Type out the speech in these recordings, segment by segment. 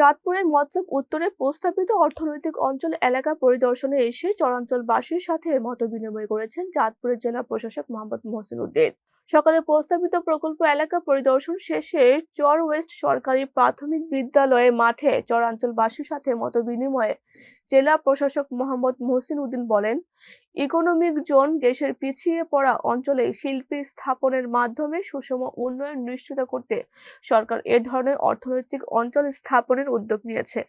চাঁদপুরের মতলব উত্তরে প্রস্তাবিত অর্থনৈতিক অঞ্চল এলাকা পরিদর্শনে এসে চরাঞ্চলবাসীর সাথে মত বিনিময় করেছেন চাঁদপুরের জেলা প্রশাসক মোহাম্মদ মহসিন উদ্দিন। সকালে প্রস্তাবিত প্রকল্প এলাকা পরিদর্শন শেষে চর ওয়েস্ট সরকারি প্রাথমিক বিদ্যালয়ে মাঠে চরাঞ্চলবাসীর সাথে মত বিনিময়ে জেলা প্রশাসক মোহাম্মদ মহসিন উদ্দিন বলেন ইকোনমিক জোন দেশের পিছিয়ে পড়া অঞ্চলে শিল্পী স্থাপনের মাধ্যমে সুষম উন্নয়ন নিশ্চিত করতে সরকার এ ধরনের অর্থনৈতিক অঞ্চল স্থাপনের উদ্যোগ নিয়েছে।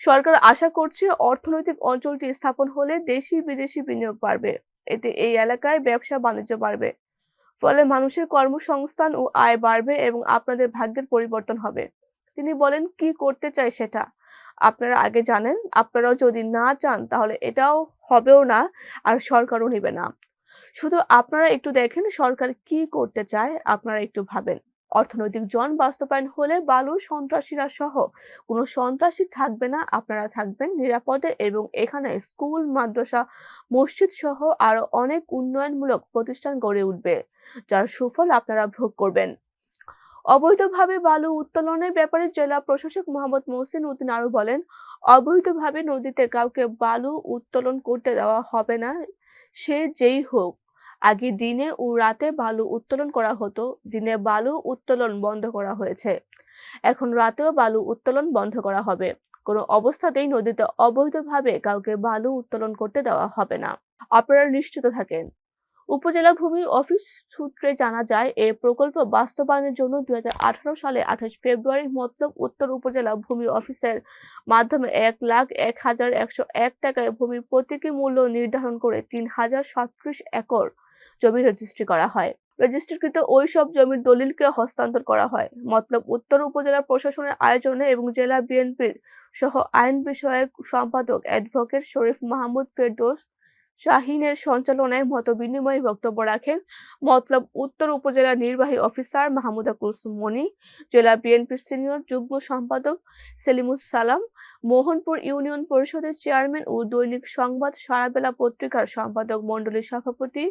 সরকার আশা করছে অর্থনৈতিক অঞ্চলটি স্থাপন হলে দেশি বিদেশি বিনিয়োগ বাড়বে। এতে এই এলাকায় ব্যবসা বাণিজ্য বাড়বে। ফলে মানুষের কর্মসংস্থান ও আয় বাড়বে এবং আপনাদের ভাগ্যের পরিবর্তন হবে। তিনি বলেন, কি করতে চাই সেটা? আপনারা আগে জানেন, আপনারাও যদি না চান তাহলে এটাও হবেও না আর সরকারও নেবে না। শুধু আপনারা একটু দেখেন সরকার কি করতে চায়, আপনারা একটু ভাবেন। অর্থনৈতিক জন বাস্তবায়ন হলে বালু, সন্ত্রাসীরা সহ কোনো সন্ত্রাসী থাকবে না, আপনারা থাকবেন নিরাপদে এবং এখানে স্কুল, মাদ্রাসা, মসজিদ সহ আরও অনেক উন্নয়নমূলক প্রতিষ্ঠান গড়ে উঠবে, যার সুফল আপনারা ভোগ করবেন। অবৈধভাবে বালু উত্তোলনের ব্যাপারে জেলা প্রশাসক মোহাম্মদ মহসিন উদ্দিন আরও বলেন, অবৈধভাবে নদীতে কাউকে বালু উত্তোলন করতে দেওয়া হবে না, সে যেই হোক। আগে দিনে ও রাতে বালু উত্তোলন করা হতো, দিনে বালু উত্তোলন বন্ধ করা হয়েছে। এখন রাতেও বালু উত্তোলন বন্ধ করা হবে। কোনো অবস্থাতেই নদীতে অবৈধভাবে কাউকে বালু উত্তোলন করতে দেওয়া হবে না। আপনারা নিশ্চিত থাকেন। উপজেলা ভূমি অফিস সূত্রে জানা যায় এই প্রকল্প বাস্তবায়নের জন্য দুই হাজার আঠারো সালে আঠাশ ফেব্রুয়ারি মতলব উত্তর উপজেলা ভূমি অফিসের মাধ্যমে এক লাখ এক হাজার একশো এক টাকায় ভূমির প্রতীকী মূল্য নির্ধারণ করে তিন হাজার সাতত্রিশ একর জমি রেজিস্ট্রি করা হয়। রেজিস্ট্রিকৃত ওই সব জমির দলিলকে হস্তান্তর করা হয়। মতলব উত্তর উপজেলা প্রশাসনের আয়োজনে এবং জেলা বিএনপির সহ আইন বিষয়ক সম্পাদক অ্যাডভোকেট শরীফ মাহমুদ ফেরদৌস শাহিনের সঞ্চালনায় মত বিনিময়ে বক্তব্য রাখেন মতলব উত্তর উপজেলা নির্বাহী অফিসার মাহমুদা কুলসুম মনি, জেলা বিএনপির সিনিয়র যুগ্ম সম্পাদক সেলিমুস সালাম মোহনপুর ইউনিয়ন পরিষদের চেয়ারম্যান ও দৈনিক সংবাদ সারাবেলা পত্রিকার সম্পাদক মণ্ডলীর সভাপতি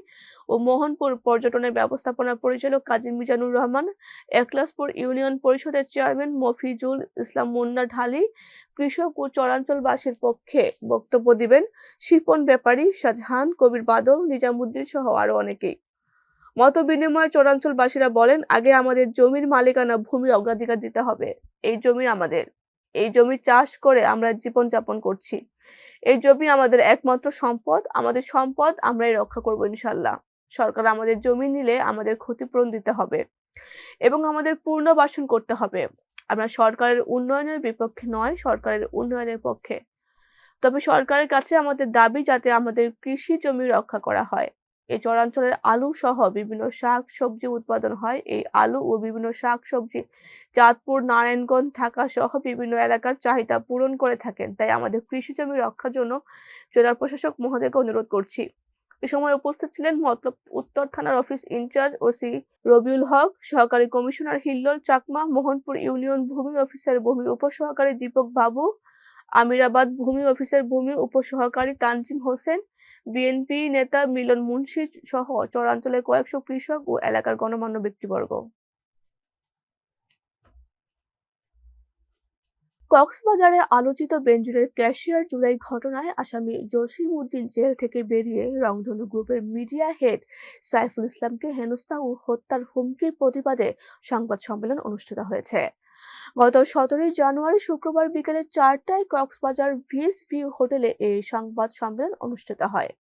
ও মোহনপুর পর্যটনের ব্যবস্থাপনা পরিচালক কাজী মিজানুর রহমান, একলাসপুর ইউনিয়ন পরিষদের চেয়ারম্যান মফিজুল ইসলাম মুন্না ঢালি, কৃষক ও চরাঞ্চলবাসীর পক্ষে বক্তব্য দিবেন শিপন ব্যাপারী শাহজাহান কবির বাদল, নিজামুদ্দিন সহ আরও অনেকেই। মত বিনিময়ে চরাঞ্চলবাসীরা বলেন, আগে আমাদের জমির মালিকানা ভূমি অগ্রাধিকার দিতে হবে। এই জমি আমাদের। এই জমি চাষ করে আমরা জীবন যাপন করছি। এই জমি আমাদের একমাত্র সম্পদ, আমাদের সম্পদ আমরাই রক্ষা করব ইনশাল্লাহ। সরকার আমাদের জমি নিলে আমাদের ক্ষতিপূরণ দিতে হবে এবং আমাদের পুনর্বাসন করতে হবে। আমরা সরকারের উন্নয়নের বিপক্ষে নয়, সরকারের উন্নয়নের পক্ষে। তবে সরকারের কাছে আমাদের দাবি যাতে আমাদের কৃষি জমি রক্ষা করা হয়। এই চরাঞ্চলের আলু সহ বিভিন্ন শাক সবজি উৎপাদন হয়। এই আলু ও বিভিন্ন শাক সবজি চাঁদপুর, নারায়ণগঞ্জ, ঢাকা সহ বিভিন্ন এলাকার চাহিদা পূরণ করে থাকেন। তাই আমাদের কৃষি জমি রক্ষার জন্য জেলা প্রশাসক মহোদয়কে অনুরোধ করছি। এ সময় উপস্থিত ছিলেন মতলব উত্তর থানার office in charge OC Rabiul Haq, সহকারী কমিশনার হিল্লোল চাকমা, মোহনপুর ইউনিয়ন ভূমি অফিসার ভূমি উপসহকারী দীপক বাবু, আমিরাবাদ ভূমি অফিসের ভূমি উপসহকারী তানজিম হোসেন বিএনপি নেতা মিলন মুন্সি সহ চরাঞ্চলের কয়েকশো কৃষক ও এলাকার গণমান্য ব্যক্তিবর্গ। কক্সবাজারে আলোচিত বেঞ্জুরের ক্যাশিয়ার জুলাই ঘটনায় আসামি জসিম উদ্দিন জেল থেকে বেরিয়ে রংধনু গ্রুপের মিডিয়া হেড সাইফুল ইসলামকে হেনস্থা ও হত্যার হুমকির প্রতিবাদে সংবাদ সম্মেলন অনুষ্ঠিত হয়েছে। গত সতেরোই জানুয়ারি শুক্রবার বিকেলে চারটায় কক্সবাজার ভিস ভিউ হোটেলে এই সংবাদ সম্মেলন অনুষ্ঠিত হয়।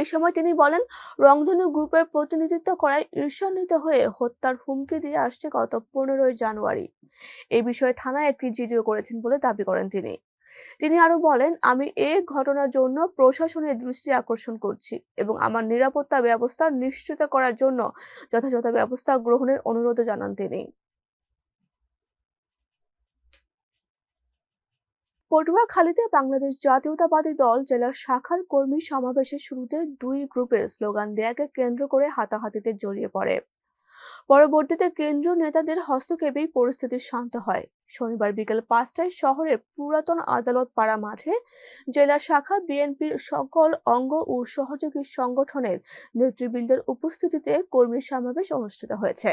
এ সময় তিনি বলেন, রংধনু গ্রুপের প্রতিনিধিত্ব করায় ঈর্ষান্বিত হয়ে হত্যার হুমকি দিয়ে আসছে গত পনেরোই জানুয়ারি। এই বিষয়ে থানায় একটি জিডিও করেছেন বলে দাবি করেন তিনি। তিনি আরও বলেন, আমি এ ঘটনার জন্য প্রশাসনের দৃষ্টি আকর্ষণ করছি এবং আমার নিরাপত্তা ব্যবস্থা নিশ্চিত করার জন্য যথাযথ ব্যবস্থা গ্রহণের অনুরোধ জানান তিনি। পটুয়াখালীতে বাংলাদেশ জাতীয়তাবাদী দল জেলার শাখার কর্মী সমাবেশের শুরুতে দুই গ্রুপের স্লোগান দেয়াকে কেন্দ্র করে হাতাহাতিতে জড়িয়ে পড়ে। পরবর্তীতে কেন্দ্রীয় নেতাদের হস্তক্ষেপেই পরিস্থিতি শান্ত হয়। শনিবার বিকেল পাঁচটায় শহরের পুরাতন আদালত পাড়া মাঠে জেলা শাখা বিএনপির সকল অঙ্গ ও সহযোগী সংগঠনের নেতৃবৃন্দের উপস্থিতিতে কর্মী সমাবেশ অনুষ্ঠিত হয়েছে।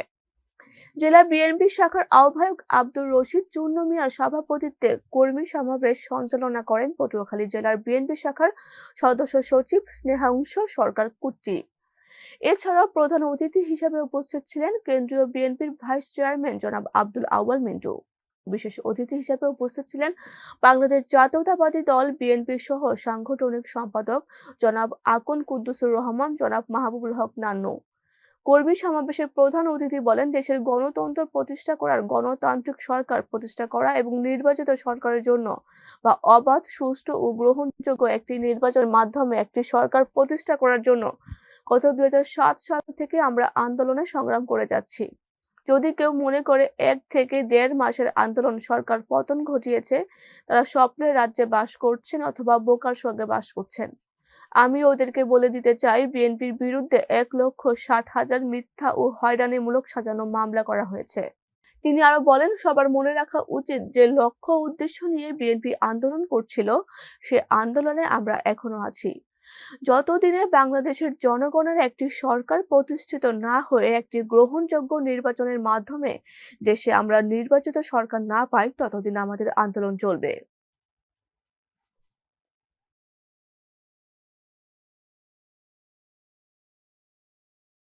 জেলা বিএনপি শাখার আহ্বায়ক আব্দুর রশিদ চূর্ণ মিয়ার সভাপতিত্বে কর্মী সমাবেশ সঞ্চালনা করেন পটুয়াখালী জেলার বিএনপি শাখার সদস্য সচিব স্নেহাংশ সরকার কুট্টি এছাড়াও প্রধান অতিথি হিসেবে উপস্থিত ছিলেন কেন্দ্রীয় বিএনপির ভাইস চেয়ারম্যান জনাব আব্দুল আউয়াল মিন্টু। বিশেষ অতিথি হিসেবে উপস্থিত ছিলেন বাংলাদেশ জাতীয়তাবাদী দল বিএনপি সহ সাংগঠনিক সম্পাদক জনাব আকন কুদ্দুসুর রহমান, জনাব মাহবুবুল হক নান্নু। কর্মী সমাবেশের প্রধান অতিথি বলেন, দেশের গণতন্ত্র প্রতিষ্ঠা করার গণতান্ত্রিক সরকার প্রতিষ্ঠা করা এবং নির্বাচিত সরকারের জন্য বা অবাধ, সুষ্ঠু ও গ্রহণযোগ্য একটি নির্বাচনের মাধ্যমে একটি সরকার প্রতিষ্ঠা করার জন্য। গত দুই সাল থেকে আমরা আন্দোলনে সংগ্রাম করে যাচ্ছি। যদি কেউ মনে করে এক থেকে দেড় মাসের আন্দোলন সরকার পতন ঘটিয়েছে, তারা স্বপ্নের রাজ্যে বাস করছেন অথবা বোকার সঙ্গে বাস করছেন। আমি ওদেরকে বলে দিতে চাই, বিএনপির বিরুদ্ধে এক লক্ষ ষাট হাজার মিথ্যা ও হয়রানিমূলক সাজানো মামলা করা হয়েছে। তিনি আরও বলেন, সবার মনে রাখা উচিত যে লক্ষ্য উদ্দেশ্য নিয়ে বিএনপি আন্দোলন করছিল, সে আন্দোলনে আমরা এখনও আছি। যতদিনে বাংলাদেশের জনগণের একটি সরকার প্রতিষ্ঠিত না হয়ে একটি গ্রহণযোগ্য নির্বাচনের মাধ্যমে দেশে আমরা নির্বাচিত সরকার না পাই, ততদিন আমাদের আন্দোলন চলবে।